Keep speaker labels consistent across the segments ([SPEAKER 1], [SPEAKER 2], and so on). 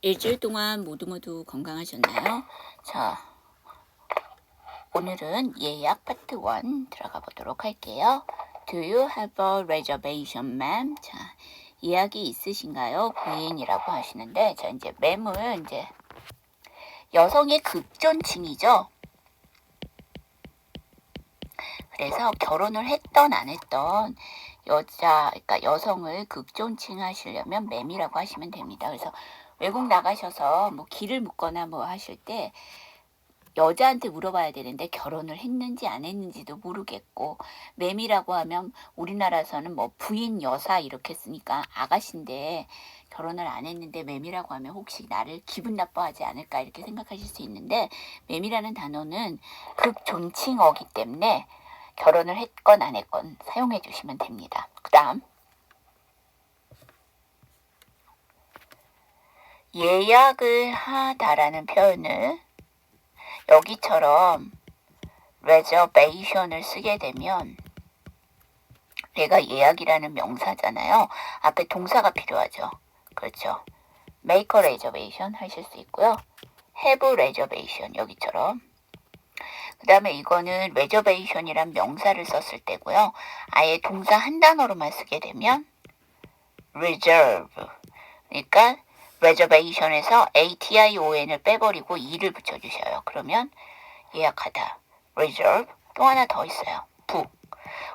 [SPEAKER 1] 일주일 동안 모두 모두 건강하셨나요? 자, 오늘은 예약 파트 1 들어가 보도록 할게요. Do you have a reservation, ma'am? 자, 예약이 있으신가요? 부인이라고 하시는데, 자, 이제 맴은 이제 여성의 극존칭이죠. 그래서 결혼을 했던 안 했던 여자, 그러니까 여성을 극존칭 하시려면 맴이라고 하시면 됩니다. 그래서 외국 나가셔서 뭐 길을 묻거나 뭐 하실 때 여자한테 물어봐야 되는데 결혼을 했는지 안 했는지도 모르겠고 맴이라고 하면 우리나라에서는 뭐 부인 여사 이렇게 쓰니까 아가씨인데 결혼을 안 했는데 맴이라고 하면 혹시 나를 기분 나빠하지 않을까 이렇게 생각하실 수 있는데 맴이라는 단어는 극존칭어기 때문에 결혼을 했건 안 했건 사용해 주시면 됩니다. 그 다음 예약을 하다라는 표현을 여기처럼 reservation을 쓰게 되면 얘가 예약이라는 명사잖아요. 앞에 동사가 필요하죠. 그렇죠. make a reservation 하실 수 있고요. have a reservation 여기처럼 그 다음에 이거는 reservation이란 명사를 썼을 때고요. 아예 동사 한 단어로만 쓰게 되면 reserve 그러니까 reservation에서 ation을 빼버리고 e를 붙여주셔요. 그러면 예약하다 reserve 또 하나 더 있어요. book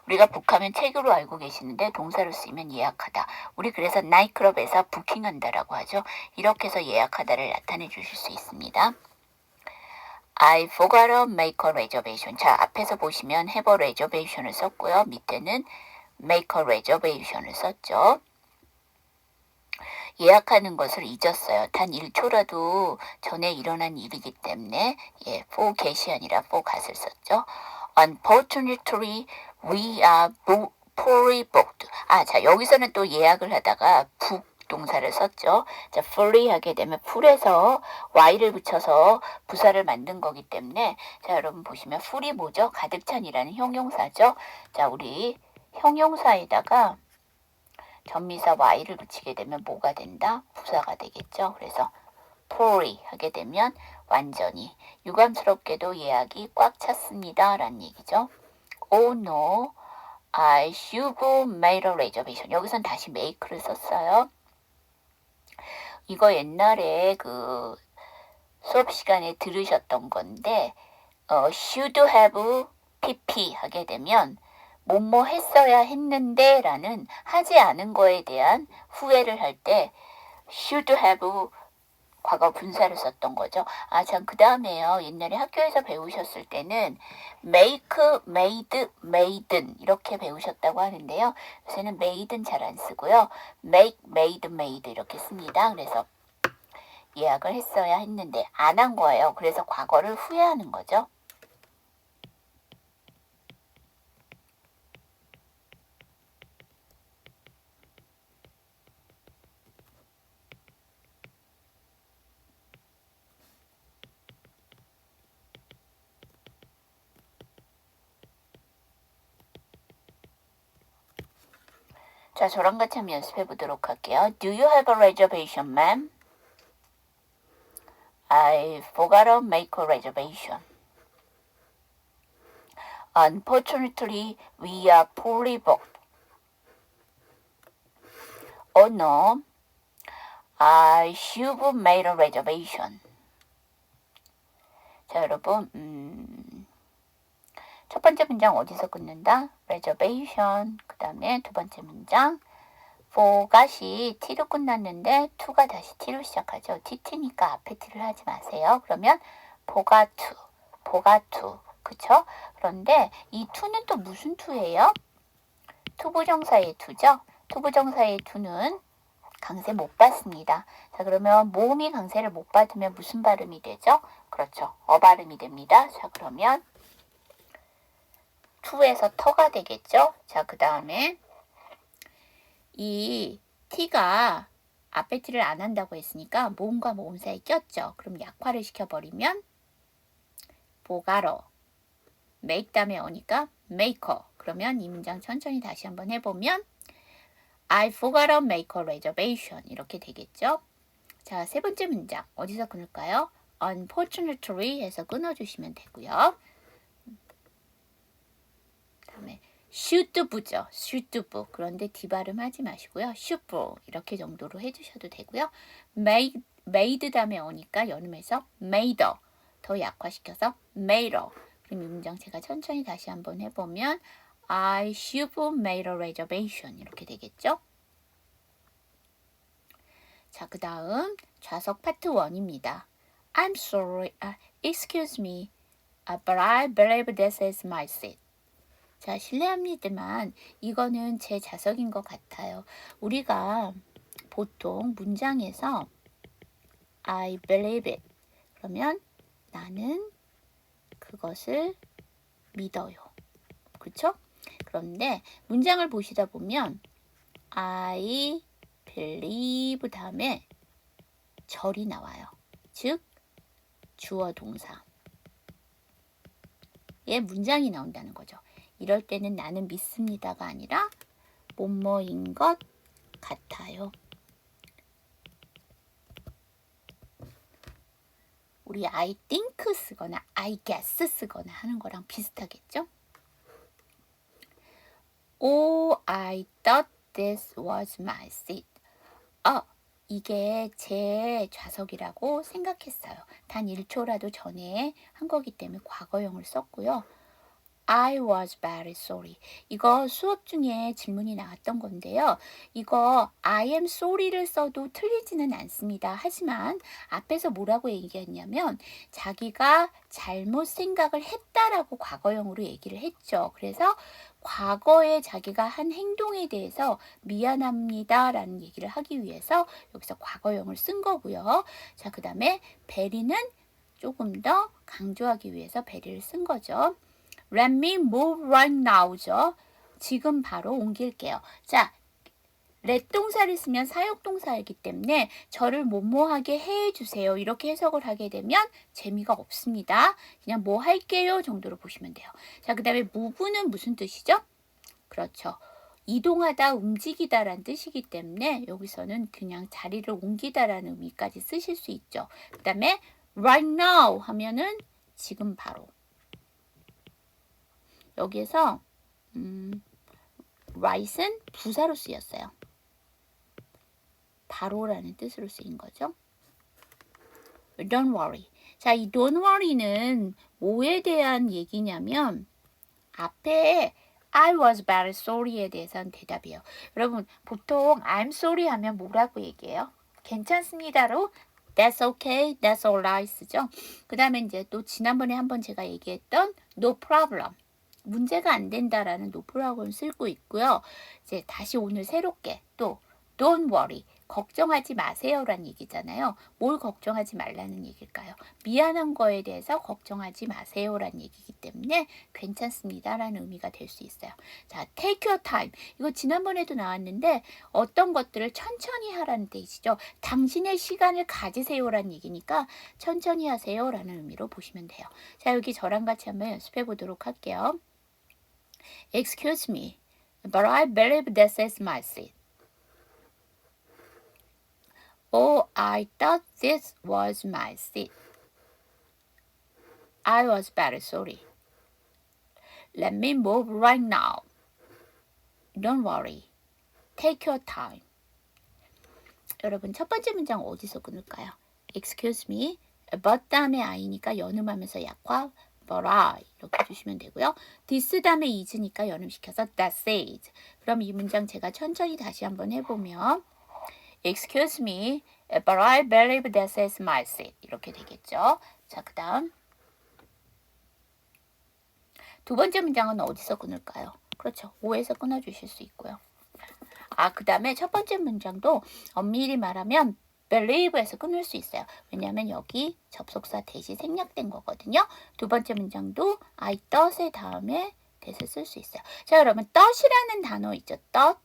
[SPEAKER 1] 우리가 북하면 책으로 알고 계시는데 동사로 쓰이면 예약하다. 우리 그래서 나이클럽에서 부킹한다라고 하죠. 이렇게 해서 예약하다를 나타내 주실 수 있습니다. I forgot to make a reservation. 자, 앞에서 보시면 have a reservation을 썼고요. 밑에는 make a reservation을 썼죠. 예약하는 것을 잊었어요. 단 1초라도 전에 일어난 일이기 때문에 예, for get이 아니라 for got을 썼죠. Unfortunately, we are poorly booked. 아, 자, 여기서는 또 예약을 하다가 book 동사를 썼죠. 자, fully 하게 되면 풀에서 y를 붙여서 부사를 만든 거기 때문에 자, 여러분 보시면 ful이 뭐죠? 가득 찬이라는 형용사죠. 자, 우리 형용사에다가 전미사 y를 붙이게 되면 뭐가 된다? 부사가 되겠죠. 그래서 poorly 하게 되면 완전히 유감스럽게도 예약이 꽉 찼습니다. 라는 얘기죠. Oh no, I should made a reservation. 여기선 다시 make를 썼어요. 이거 옛날에 그 수업 시간에 들으셨던 건데 어, should have pp 하게 되면 뭐뭐 했어야 했는데 라는 하지 않은 거에 대한 후회를 할 때 should have 과거 분사를 썼던 거죠. 아, 참, 그 다음에요. 옛날에 학교에서 배우셨을 때는 make, made, maden 이렇게 배우셨다고 하는데요. 요새는 made는 잘안 쓰고요. make, made, made 이렇게 씁니다. 그래서 예약을 했어야 했는데 안 한 거예요. 그래서 과거를 후회하는 거죠. 자, 저랑 같이 한번 연습해 보도록 할게요. Do you have a reservation, ma'am? I forgot to make a reservation. Unfortunately, we are fully booked. Oh no, I should have made a reservation. 자, 여러분, 음, 첫 번째 문장 어디서 끊는다? reservation. 그 다음에 두 번째 문장. forgot이 t로 끝났는데 to가 다시 t로 시작하죠. tt니까 앞에 t를 하지 마세요. 그러면 forgot to, forgot to. 그쵸? 그런데 이 to는 또 무슨 to예요? 투부정사의 to죠? 투부정사의 to는 강세 못 받습니다. 자, 그러면 모음이 강세를 못 받으면 무슨 발음이 되죠? 그렇죠. 어 발음이 됩니다. 자, 그러면 투에서 터가 되겠죠? 자, 그 다음에 이 t가 앞에 t를 안 한다고 했으니까 모음과 모음 사이에 꼈죠. 그럼 약화를 시켜버리면 보가로 make 다음에 오니까 maker 그러면 이 문장 천천히 다시 한번 해보면 I forgot to make a reservation 이렇게 되겠죠. 자, 세 번째 문장 어디서 끊을까요? unfortunately 해서 끊어주시면 되고요. Should부죠. should부. 그런데 뒤발음 하지 마시고요. should부 이렇게 정도로 해주셔도 되고요. made, made 다음에 오니까 연음해서 made어 더 약화시켜서 made어 그럼 이 문장 제가 천천히 다시 한번 해보면 I should made a reservation 이렇게 되겠죠? 자, 그 다음 좌석 파트 1입니다. I'm sorry, 아, excuse me, 아, but I believe this is my seat. 자, 실례합니다만 이거는 제 좌석인 것 같아요. 우리가 보통 문장에서 I believe it 그러면 나는 그것을 믿어요. 그렇죠? 그런데 문장을 보시다 보면 I believe 다음에 절이 나와요. 즉 주어 동사. 의 문장이 나온다는 거죠. 이럴 때는 나는 믿습니다가 아니라 뭐뭐인 것 같아요. 우리 I think 쓰거나 I guess 쓰거나 하는 거랑 비슷하겠죠? Oh, I thought this was my seat. 어, 이게 제 좌석이라고 생각했어요. 단 1초라도 전에 한 거기 때문에 과거형을 썼고요. I was very sorry. 이거 수업 중에 질문이 나왔던 건데요. 이거 I am sorry를 써도 틀리지는 않습니다. 하지만 앞에서 뭐라고 얘기했냐면 자기가 잘못 생각을 했다라고 과거형으로 얘기를 했죠. 그래서 과거에 자기가 한 행동에 대해서 미안합니다라는 얘기를 하기 위해서 여기서 과거형을 쓴 거고요. 자, 그 다음에 베리는 조금 더 강조하기 위해서 베리를 쓴 거죠. Let me move right now죠. 지금 바로 옮길게요. 자, let 동사를 쓰면 사역동사이기 때문에 저를 뭐뭐하게 해주세요. 이렇게 해석을 하게 되면 재미가 없습니다. 그냥 뭐 할게요 정도로 보시면 돼요. 자, 그 다음에 move는 무슨 뜻이죠? 그렇죠. 이동하다, 움직이다라는 뜻이기 때문에 여기서는 그냥 자리를 옮기다라는 의미까지 쓰실 수 있죠. 그 다음에 right now 하면은 지금 바로. 여기에서 음, right은 부사로 쓰였어요. 바로라는 뜻으로 쓰인 거죠. Don't worry. 자, 이 don't worry는 뭐에 대한 얘기냐면 앞에 I was very sorry에 대해서는 대답이에요. 여러분, 보통 I'm sorry 하면 뭐라고 얘기해요? 괜찮습니다로 That's okay, that's alright. 그 다음에 이제 또 지난번에 한번 제가 얘기했던 no problem. 문제가 안 된다라는 problem을 쓰고 있고요. 이제 다시 오늘 새롭게 또 don't worry. 걱정하지 마세요라는 얘기잖아요. 뭘 걱정하지 말라는 얘기일까요? 미안한 거에 대해서 걱정하지 마세요라는 얘기이기 때문에 괜찮습니다라는 의미가 될 수 있어요. 자, take your time. 이거 지난번에도 나왔는데 어떤 것들을 천천히 하라는 뜻이죠. 당신의 시간을 가지세요라는 얘기니까 천천히 하세요라는 의미로 보시면 돼요. 자, 여기 저랑 같이 한번 연습해 보도록 할게요. Excuse me, but I believe this is my seat. Oh, I thought this was my seat. I was very sorry. Let me move right now. Don't worry. Take your time. 여러분, 첫 번째 문장 어디서 끊을까요? Excuse me. but 다음에 I니까 연음하면서 약화 I 이렇게 해주시면 되고요. this 다음에 is니까 연음시켜서 that says. 그럼 이 문장 제가 천천히 다시 한번 해보면 Excuse me, but I believe this is my seat. 이렇게 되겠죠. 자, 그 다음. 두 번째 문장은 어디서 끊을까요? 그렇죠. 5에서 끊어주실 수 있고요. 아, 그 다음에 첫 번째 문장도 엄밀히 말하면 believe에서 끊을 수 있어요. 왜냐하면 여기 접속사 대시 생략된 거거든요. 두 번째 문장도 I thought의 다음에 대서 쓸수 있어요. 자, 여러분, thought이라는 단어 있죠. thought.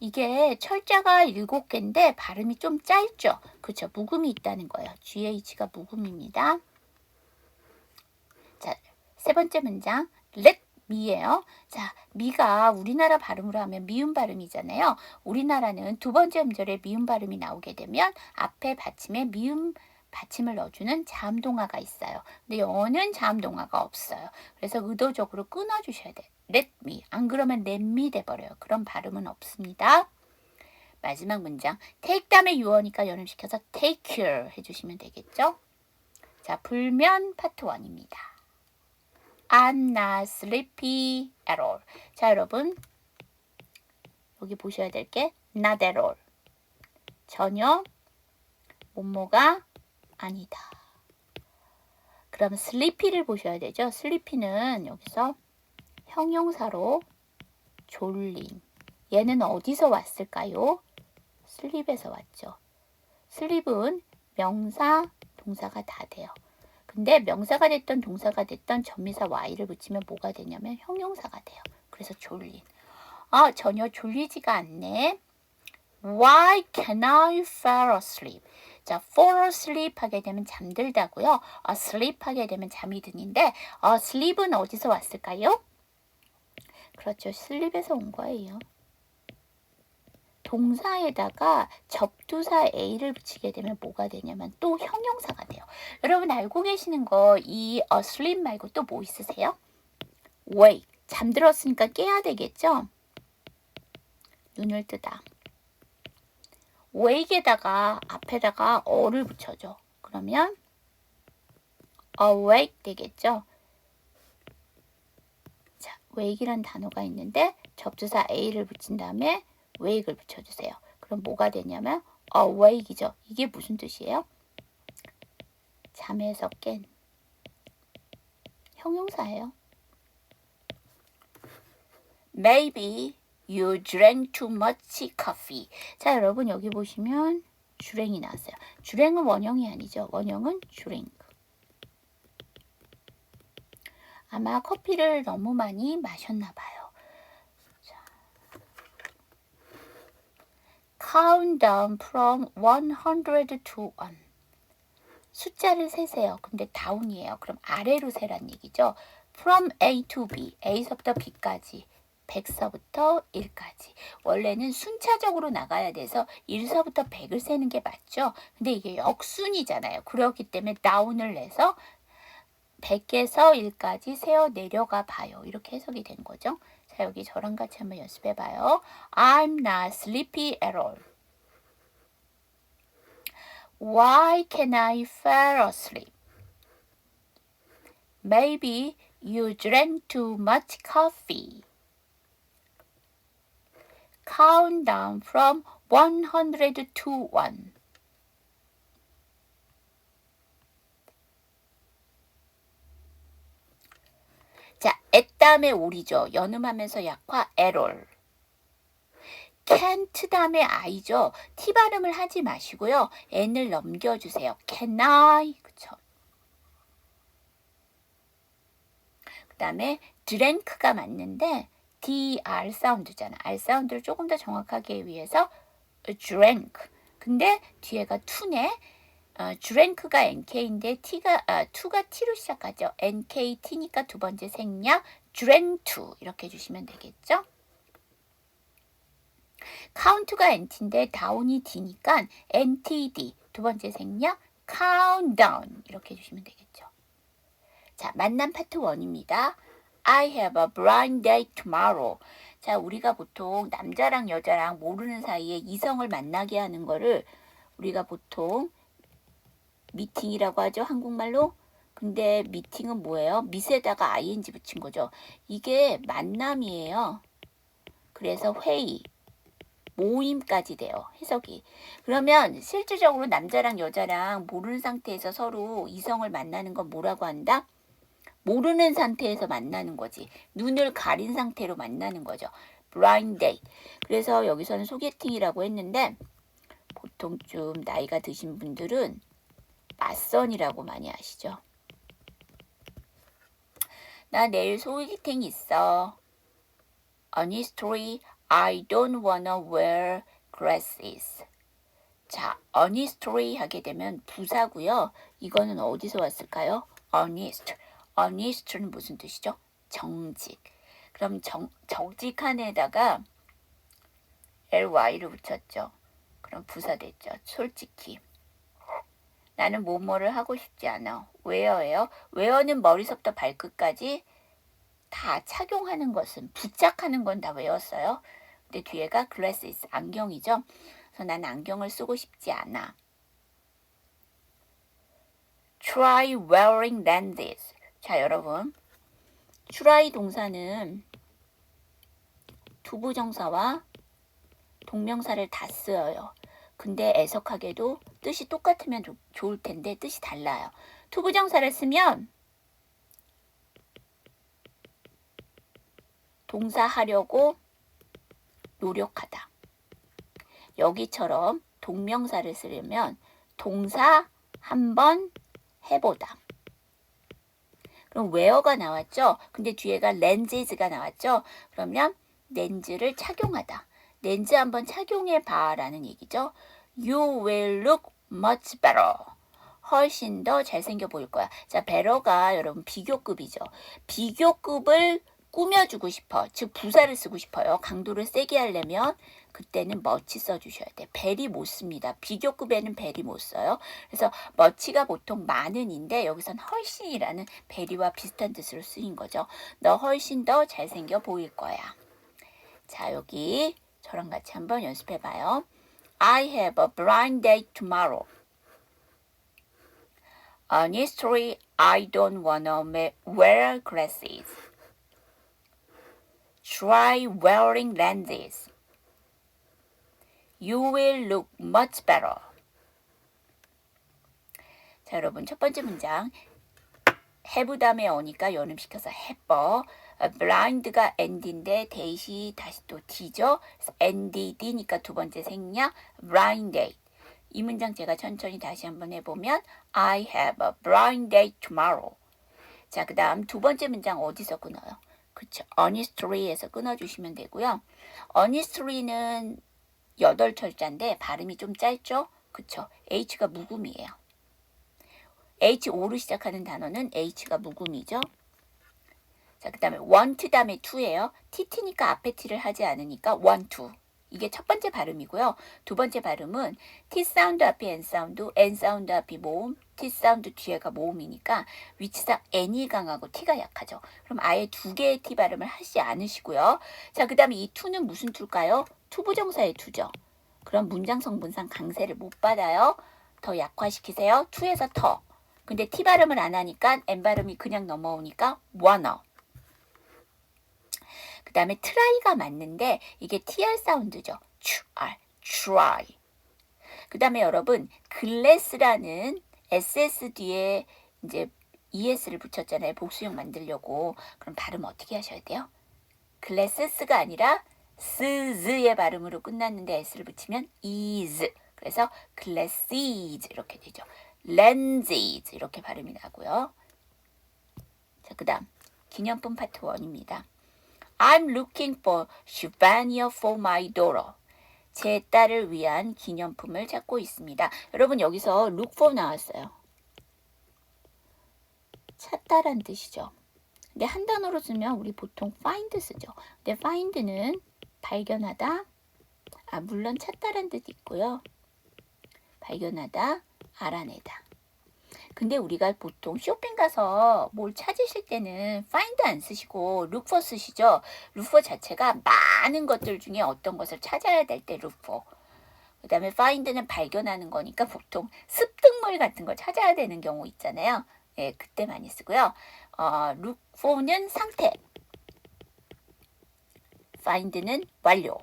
[SPEAKER 1] 이게 철자가 일곱 개인데 발음이 좀 짧죠. 그렇죠. 묵음이 있다는 거예요. GH가 묵음입니다. 자, 세 번째 문장. Let 미예요. 자, 미가 우리나라 발음으로 하면 미음 발음이잖아요. 우리나라는 두 번째 음절에 미음 발음이 나오게 되면 앞에 받침에 미음 받침을 넣어주는 자음동화가 있어요. 근데 영어는 자음동화가 없어요. 그래서 의도적으로 끊어주셔야 돼. let me. 안 그러면 let me 돼버려요. 그런 발음은 없습니다. 마지막 문장. take 다음에 유어니까 연음시켜서 take care 해주시면 되겠죠? 자, 불면 파트 1입니다. I'm not sleepy at all. 자, 여러분. 여기 보셔야 될 게 not at all. 전혀 뭐뭐가 아니다. 그럼 sleepy를 보셔야 되죠. sleepy는 여기서 형용사로 졸림. 얘는 어디서 왔을까요? 슬립에서 왔죠. 슬립은 명사, 동사가 다 돼요. 근데 명사가 됐던 동사가 됐던 전미사 y를 붙이면 뭐가 되냐면 형용사가 돼요. 그래서 졸린. 아, 전혀 졸리지가 않네. Why can I fall asleep? 자, fall asleep 하게 되면 잠들다고요. asleep 하게 되면 잠이 드는데 어, sleep은 어디서 왔을까요? 그렇죠. sleep에서 온 거예요. 동사에다가 접두사 a를 붙이게 되면 뭐가 되냐면 또 형용사가 돼요. 여러분 알고 계시는 거 이 asleep 말고 또 뭐 있으세요? wake 잠들었으니까 깨야 되겠죠? 눈을 뜨다. wake에다가 앞에다가 어를 붙여줘. 그러면 awake 되겠죠? 자, wake이란 단어가 있는데 접두사 a를 붙인 다음에 wake을 붙여주세요. 그럼 뭐가 되냐면 awake이죠. 이게 무슨 뜻이에요? 잠에서 깬 형용사예요. Maybe you drank too much coffee. 자, 여러분 여기 보시면 주랭이 나왔어요. 주랭은 원형이 아니죠. 원형은 drink. 아마 커피를 너무 많이 마셨나 봐요. 자. Count down from 100 to 1. 숫자를 세세요. 근데 다운이에요. 그럼 아래로 세란 얘기죠. From A to B, A서부터 B까지. 100서부터 1까지. 원래는 순차적으로 나가야 돼서 1서부터 100을 세는 게 맞죠? 근데 이게 역순이잖아요. 그렇기 때문에 다운을 내서 100에서 1까지 세어 내려가 봐요. 이렇게 해석이 된 거죠. 자, 여기 저랑 같이 한번 연습해 봐요. I'm not sleepy at all. Why can I fall asleep? Maybe you drank too much coffee. Count down from 100 to 1. 자, 다음에 올이죠. 연음하면서 약화 error. can't 다음에 i죠. t 발음을 하지 마시고요. n을 넘겨주세요. can I 그쵸? 그 다음에 drink가 맞는데 dr 사운드잖아. r 사운드를 조금 더 정확하게 위해서 drank. 근데 뒤에가 to네. 어, 드랭크가 NK인데 T가 아, 2가 T로 시작하죠. NKT니까 두 번째 생략 드랭투 이렇게 해주시면 되겠죠. 카운트가 NT인데 다운이 D니까 NTD 두 번째 생략 countdown 이렇게 해주시면 되겠죠. 자 만남 파트 1입니다. I have a blind date tomorrow. 자 우리가 보통 남자랑 여자랑 모르는 사이에 이성을 만나게 하는 거를 우리가 보통 미팅이라고 하죠. 한국말로. 근데 미팅은 뭐예요? 밑에다가 ing 붙인 거죠. 이게 만남이에요. 그래서 회의, 모임까지 돼요. 해석이. 그러면 실질적으로 남자랑 여자랑 모르는 상태에서 서로 이성을 만나는 건 뭐라고 한다? 모르는 상태에서 만나는 거지. 눈을 가린 상태로 만나는 거죠. blind date. 그래서 여기서는 소개팅이라고 했는데 보통 좀 나이가 드신 분들은 맞선이라고 많이 아시죠? 나 내일 소개팅 있어. Honestly, I don't wanna wear glasses. 자, honestly 하게 되면 부사고요. 이거는 어디서 왔을까요? honest. honest는 무슨 뜻이죠? 정직. 그럼 정, 정직한 에다가 ly를 붙였죠. 그럼 부사 됐죠. 솔직히. 나는 뭐뭐를 하고 싶지 않아. where예요? where는 머리서부터 발끝까지 다 착용하는 것은 부착하는 건 다 외웠어요. 근데 뒤에가 glasses 안경이죠. 그래서 난 안경을 쓰고 싶지 않아. try wearing lenses. 자, 여러분. try 동사는 두부정사와 동명사를 다 쓰여요. 근데 애석하게도 뜻이 똑같으면 좋- 좋을 텐데 뜻이 달라요. 투부정사를 쓰면 동사 하려고 노력하다. 여기처럼 동명사를 쓰려면 동사 한번 해보다. 그럼 웨어가 나왔죠? 근데 뒤에가 렌즈가 나왔죠? 그러면 렌즈를 착용하다. 렌즈 한번 착용해 봐라는 얘기죠. You will look much better. 훨씬 더 잘생겨 보일 거야. 자, better가 여러분 비교급이죠. 비교급을 꾸며주고 싶어. 즉 부사를 쓰고 싶어요. 강도를 세게 하려면 그때는 much 써주셔야 돼. 벨이 못 씁니다. 비교급에는 벨이 못 써요. 그래서 much가 보통 많은인데 여기선 훨씬이라는 벨이와 비슷한 뜻으로 쓰인 거죠. 너 훨씬 더 잘생겨 보일 거야. 자, 여기 저랑 같이 한번 연습해 봐요. I have a blind date tomorrow. Honestly, I don't wanna wear glasses. Try wearing lenses. You will look much better. 자, 여러분 첫 번째 문장 have 다음에 어니까 연음시켜서 어, blind가 end인데 date이 다시 또 d죠. 그래서 ndd니까 두 번째 생략 blind date. 이 문장 제가 천천히 다시 한번 해보면 I have a blind date tomorrow. 자, 그 다음 두 번째 문장 어디서 끊어요? 그쵸. honestly에서 끊어주시면 되고요. honestly는 여덟 철자인데 발음이 좀 짧죠? 그쵸. H가 묵음이에요. H5로 시작하는 단어는 H가 묵음이죠. 자, 그 다음에 want 다음에 to예요. TT니까 앞에 T를 하지 않으니까 to. 이게 첫 번째 발음이고요. 두 번째 발음은 T 사운드 앞에 N 사운드, N 사운드 앞이 모음, T 사운드 뒤에가 모음이니까 위치상 N이 강하고 T가 약하죠. 그럼 아예 두 개의 T 발음을 하지 않으시고요. 자, 그 다음에 이 to는 무슨 to일까요? 투부정사의 to죠. 그럼 문장 성분상 강세를 못 받아요. 더 약화시키세요. to에서 더. 근데 T 발음을 안 하니까 N 발음이 그냥 넘어오니까 wanna. 그 다음에 try가 맞는데 이게 tr 사운드죠. try, try. 그 다음에 여러분 glass라는 ss 뒤에 이제 es를 붙였잖아요. 복수형 만들려고. 그럼 발음 어떻게 하셔야 돼요? glasses가 아니라 스즈의 발음으로 끝났는데 s를 붙이면 is. 그래서 glasses 이렇게 되죠. lenses 이렇게 발음이 나고요. 자, 그 다음 기념품 파트 1입니다. I'm looking for souvenir for my daughter. 제 딸을 위한 기념품을 찾고 있습니다. 여러분 여기서 look for 나왔어요. 찾다란 뜻이죠. 근데 한 단어로 쓰면 우리 보통 find 쓰죠. 근데 find는 발견하다. 아 물론 찾다란 뜻이 있고요. 발견하다, 알아내다. 근데 우리가 보통 쇼핑 가서 뭘 찾으실 때는 find 안 쓰시고 look for 쓰시죠. look for 자체가 많은 것들 중에 어떤 것을 찾아야 될 때 look for. 그 다음에 find는 발견하는 거니까 보통 습득물 같은 걸 찾아야 되는 경우 있잖아요. 예, 그때 많이 쓰고요. 어, look for는 상태. find는 완료.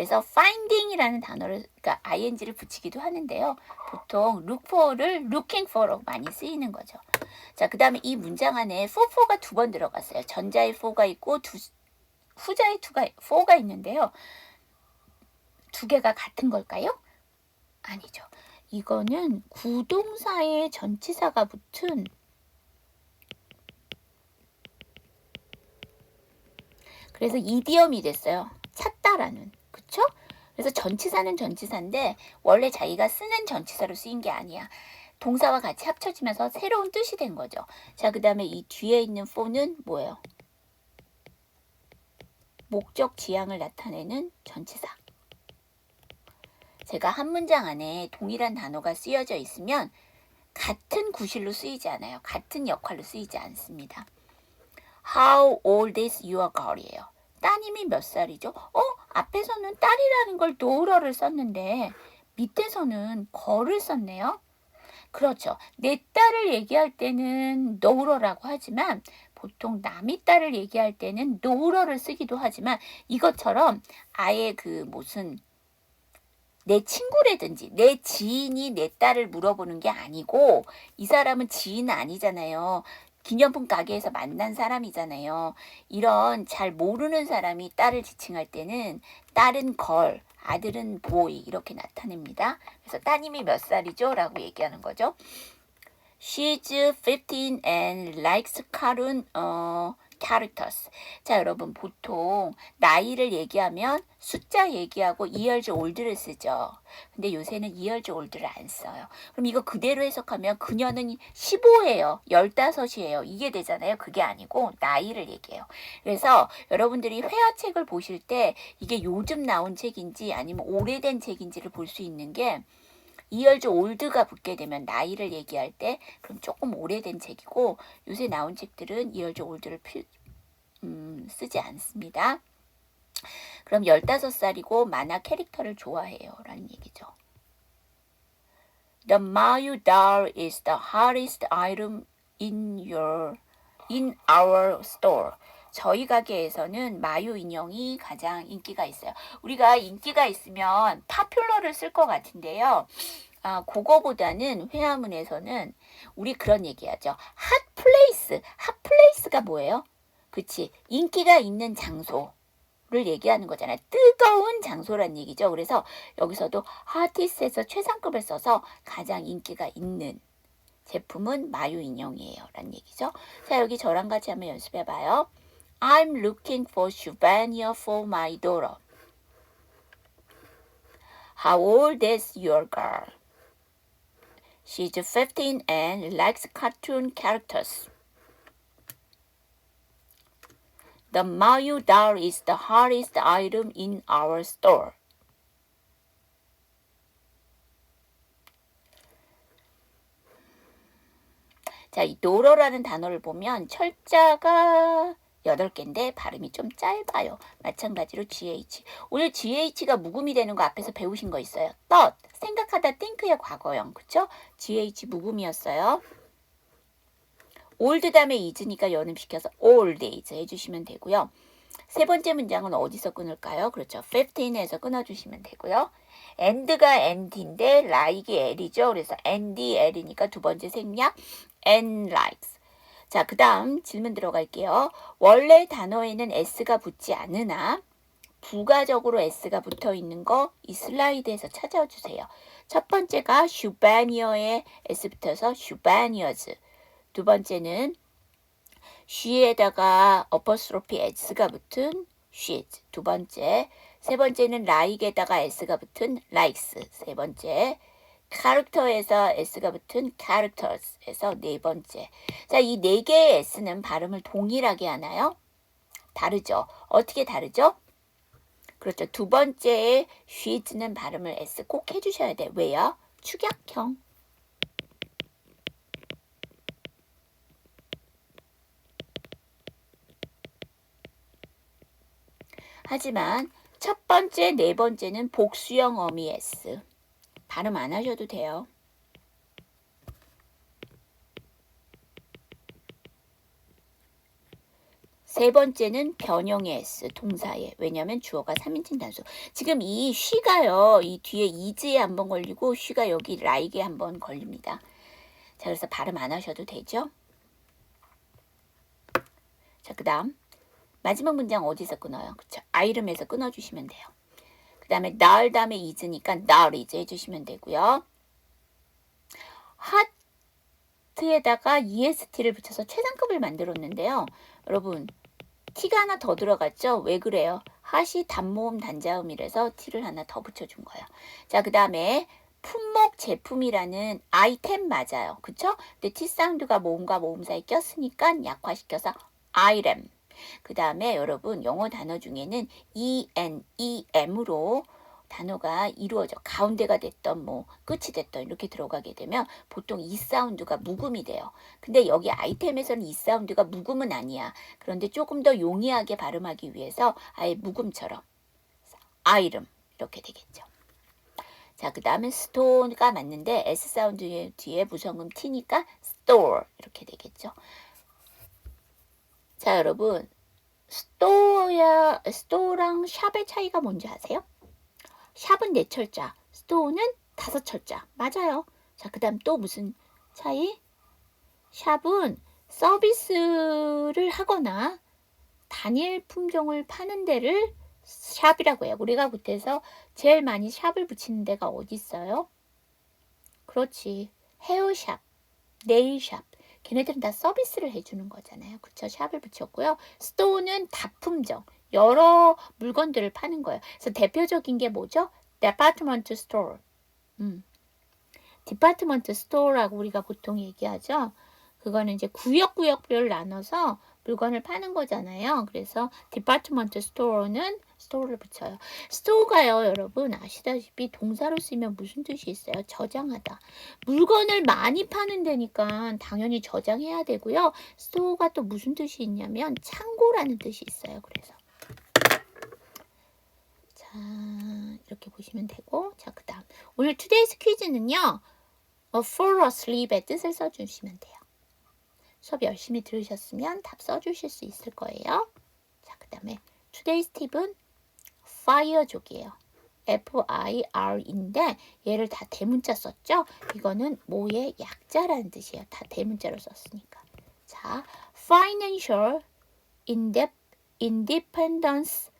[SPEAKER 1] 그래서 finding이라는 단어를 그러니까 ing를 붙이기도 하는데요. 보통 look for를 looking for로 많이 쓰이는 거죠. 자, 그다음에 이 문장 안에 for for가 두 번 들어갔어요. 전자의 for가 있고 두, 후자의 투가 for가 있는데요. 두 개가 같은 걸까요? 아니죠. 이거는 구동사의 전치사가 붙은 그래서 이디엄이 됐어요. 찾다라는. 그쵸? 그래서 전치사는 전치사인데 원래 자기가 쓰는 전치사로 쓰인 게 아니야. 동사와 같이 합쳐지면서 새로운 뜻이 된 거죠. 자, 그 다음에 이 뒤에 있는 for는 뭐예요? 목적 지향을 나타내는 전치사. 제가 한 문장 안에 동일한 단어가 쓰여져 있으면 같은 구실로 쓰이지 않아요. 같은 역할로 쓰이지 않습니다. How old is your girl이에요. 따님이 몇 살이죠? 어? 앞에서는 딸이라는 걸 daughter를 썼는데 밑에서는 걸을 썼네요. 그렇죠. 내 딸을 얘기할 때는 daughter라고 하지만 보통 남의 딸을 얘기할 때는 daughter를 쓰기도 하지만 이것처럼 아예 그 무슨 내 친구라든지 내 지인이 내 딸을 물어보는 게 아니고 이 사람은 지인 아니잖아요. 기념품 가게에서 만난 사람이잖아요. 이런 잘 모르는 사람이 딸을 지칭할 때는 딸은 걸, 아들은 보이 이렇게 나타냅니다. 그래서 따님이 몇 살이죠? 라고 얘기하는 거죠. She's 15 and likes cartoon 어, characters. 자, 여러분 보통 나이를 얘기하면 숫자 얘기하고 years old를 쓰죠. 근데 요새는 years old를 안 써요. 그럼 이거 그대로 해석하면 그녀는 15예요. 15이에요. 이게 되잖아요. 그게 아니고 나이를 얘기해요. 그래서 여러분들이 회화책을 보실 때 이게 요즘 나온 책인지 아니면 오래된 책인지를 볼 수 있는 게 이얼즈 올드가 붙게 되면 나이를 얘기할 때 그럼 조금 오래된 책이고 요새 나온 책들은 이얼즈 올드를 필, 음, 쓰지 않습니다. 그럼 15살이고 만화 캐릭터를 좋아해요. 라는 얘기죠. The Mayu doll is the hottest item in your in our store. 저희 가게에서는 마유 인형이 가장 인기가 있어요. 우리가 인기가 있으면 파퓰러를 쓸 것 같은데요. 아, 그거보다는 회화문에서는 우리 그런 얘기하죠. 핫 플레이스. 핫 플레이스가 뭐예요? 그치. 인기가 있는 장소 를 얘기하는 거잖아요. 뜨거운 장소란 얘기죠. 그래서 여기서도 하티스에서 최상급을 써서 가장 인기가 있는 제품은 마유 인형이에요. 라는 얘기죠. 자, 여기 저랑 같이 한번 연습해 봐요. I'm looking for souvenir for my daughter. How old is your girl? She's 15 and likes cartoon characters. The Mayu doll is the hottest item in our store. 자, 이 도로라는 단어를 보면 철자가 8개인데 발음이 좀 짧아요. 마찬가지로 GH. 오늘 GH가 묵음이 되는 거 앞에서 배우신 거 있어요. thought. 생각하다 think의 과거형. 그쵸? GH 묵음이었어요. old 다음에 is니까 연음시켜서 all days 해주시면 되고요. 세 번째 문장은 어디서 끊을까요? 그렇죠. 15에서 끊어주시면 되고요. and가 and인데 like이 l이죠. 그래서 and, l이니까 두 번째 생략 and likes. 자, 그 다음 질문 들어갈게요. 원래 단어에는 s가 붙지 않으나 부가적으로 s가 붙어 있는 거 이 슬라이드에서 찾아주세요. 첫 번째가 슈바니어에 s 붙어서 슈바니어즈. 두 번째는 she에다가 어퍼스로피 s가 붙은 she's. 두 번째. 세 번째는 like에다가 s가 붙은 likes. 세 번째. 캐릭터에서 s가 붙은 characters에서 네 번째. 자, 이 네 개의 s는 발음을 동일하게 하나요? 다르죠. 어떻게 다르죠? 그렇죠. 두 번째의 she's는 발음을 s 꼭 해주셔야 돼. 왜요? 축약형. 하지만 첫 번째, 네 번째는 복수형 어미 s. 발음 안 하셔도 돼요. 세 번째는 변형의 s 동사에 왜냐하면 주어가 3인칭 단수. 지금 이 쉬가요. 이 뒤에 이즈에 한번 걸리고 쉬가 여기 라이게 한번 걸립니다. 자 그래서 발음 안 하셔도 되죠. 자 그 다음 마지막 문장 어디서 끊어요? 그쵸? 아이름에서 끊어주시면 돼요. 그 다음에 날 다음에 이즈니까 날 이즈 해주시면 되고요. 하트에다가 EST를 붙여서 최상급을 만들었는데요. 여러분 T가 하나 더 들어갔죠? 왜 그래요? 핫이 단모음 단자음이라서 T를 하나 더 붙여준 거예요. 자, 그 다음에 품목 제품이라는 아이템 맞아요. 그쵸? 근데 T 사운드가 모음과 모음 사이 꼈으니까 약화시켜서 아이템. 그 다음에 여러분 영어 단어 중에는 E, N, E, M으로 단어가 이루어져 가운데가 됐던 뭐 끝이 됐던 이렇게 들어가게 되면 보통 이 사운드가 묵음이 돼요. 근데 여기 아이템에서는 이 사운드가 묵음은 아니야. 그런데 조금 더 용이하게 발음하기 위해서 아예 묵음처럼 아이름 이렇게 되겠죠. 자, 그 다음에 store가 맞는데 S 사운드 뒤에 무성음 T니까 store 이렇게 되겠죠. 자, 여러분 store야 store랑 샵의 차이가 뭔지 아세요? 샵은 네 철자, store는 다섯 철자. 맞아요. 자, 그 다음 또 무슨 차이? 샵은 서비스를 하거나 단일 품종을 파는 데를 샵이라고 해요. 우리가 굿에서 제일 많이 샵을 붙이는 데가 어디 있어요? 그렇지. 헤어샵, 네일샵. 걔네들은 다 서비스를 해주는 거잖아요. 그쵸? 샵을 붙였고요. 스토어는 다품종, 여러 물건들을 파는 거예요. 그래서 대표적인 게 뭐죠? 데파트먼트 스토어. 음. 디파트먼트 스토어라고 우리가 보통 얘기하죠. 그거는 이제 구역구역별 나눠서 물건을 파는 거잖아요. 그래서 디파트먼트 스토어는 스토어를 붙여요. 스토어가요, 여러분 아시다시피 동사로 쓰면 무슨 뜻이 있어요? 저장하다. 물건을 많이 파는 데니까 당연히 저장해야 되고요. 스토어가 또 무슨 뜻이 있냐면 창고라는 뜻이 있어요. 그래서 자 이렇게 보시면 되고 자 그다음 오늘 투데이 스 퀴즈는요. 어, fall asleep의 뜻을 써주시면 돼요. 수업 열심히 들으셨으면 답 써주실 수 있을 거예요. 자, 그 다음에 today's 팁은 fire족이에요. F-I-R인데 얘를 다 대문자 썼죠? 이거는 뭐의 약자라는 뜻이에요. 다 대문자로 썼으니까. 자, financial indep- independence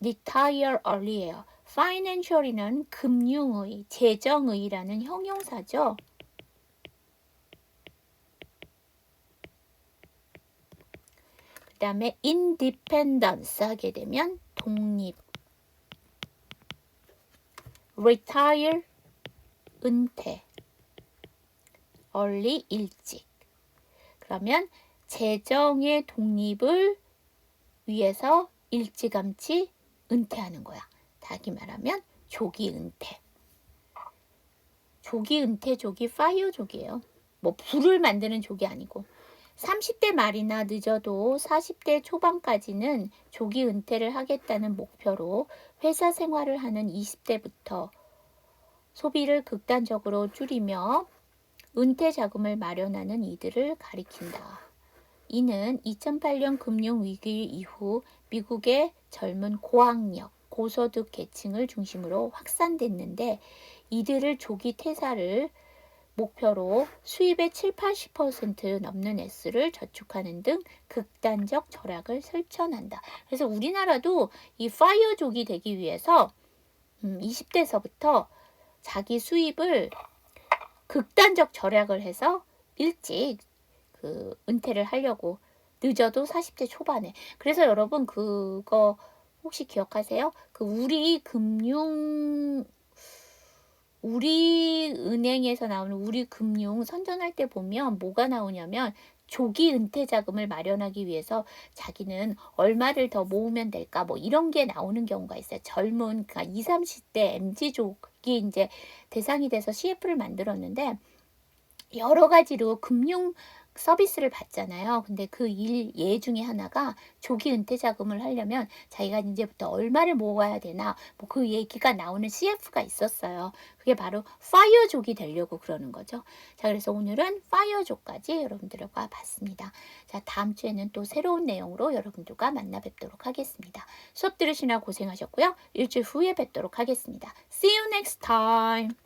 [SPEAKER 1] retire early예요. financial이는 금융의, 재정의라는 형용사죠. 그 다음에 independence 하게 되면 독립 retire 은퇴 early 일찍 그러면 재정의 독립을 위해서 일찌감치 은퇴하는 거야. 다기 말하면 조기 은퇴. 조기 은퇴 족이 파이어족이에요. 뭐 불을 만드는 족이 아니고 30대 말이나 늦어도 40대 초반까지는 조기 은퇴를 하겠다는 목표로 회사 생활을 하는 20대부터 소비를 극단적으로 줄이며 은퇴 자금을 마련하는 이들을 가리킨다. 이는 2008년 금융위기 이후 미국의 젊은 고학력, 고소득 계층을 중심으로 확산됐는데 이들을 조기 퇴사를 목표로 수입의 7, 80% 넘는 S를 저축하는 등 극단적 절약을 실천한다. 그래서 우리나라도 이 파이어족이 되기 위해서 음, 20대서부터 자기 수입을 극단적 절약을 해서 일찍 그 은퇴를 하려고 늦어도 40대 초반에. 그래서 여러분 그거 혹시 기억하세요? 그 우리 금융 우리 은행에서 나오는 우리 금융 선전할 때 보면 뭐가 나오냐면 조기 은퇴 자금을 마련하기 위해서 자기는 얼마를 더 모으면 될까 뭐 이런 게 나오는 경우가 있어요. 젊은 그러니까 20, 30대 MZ족이 이제 대상이 돼서 CF를 만들었는데 여러 가지로 금융 서비스를 받잖아요. 근데 그 일 예 중에 하나가 조기 은퇴 자금을 하려면 자기가 이제부터 얼마를 모아야 되나 뭐 그 얘기가 나오는 CF가 있었어요. 그게 바로 파이어족이 되려고 그러는 거죠. 자, 그래서 오늘은 파이어족까지 여러분들과 봤습니다. 자, 다음 주에는 또 새로운 내용으로 여러분들과 만나 뵙도록 하겠습니다. 수업 들으시느라 고생하셨고요. 일주일 후에 뵙도록 하겠습니다. See you next time.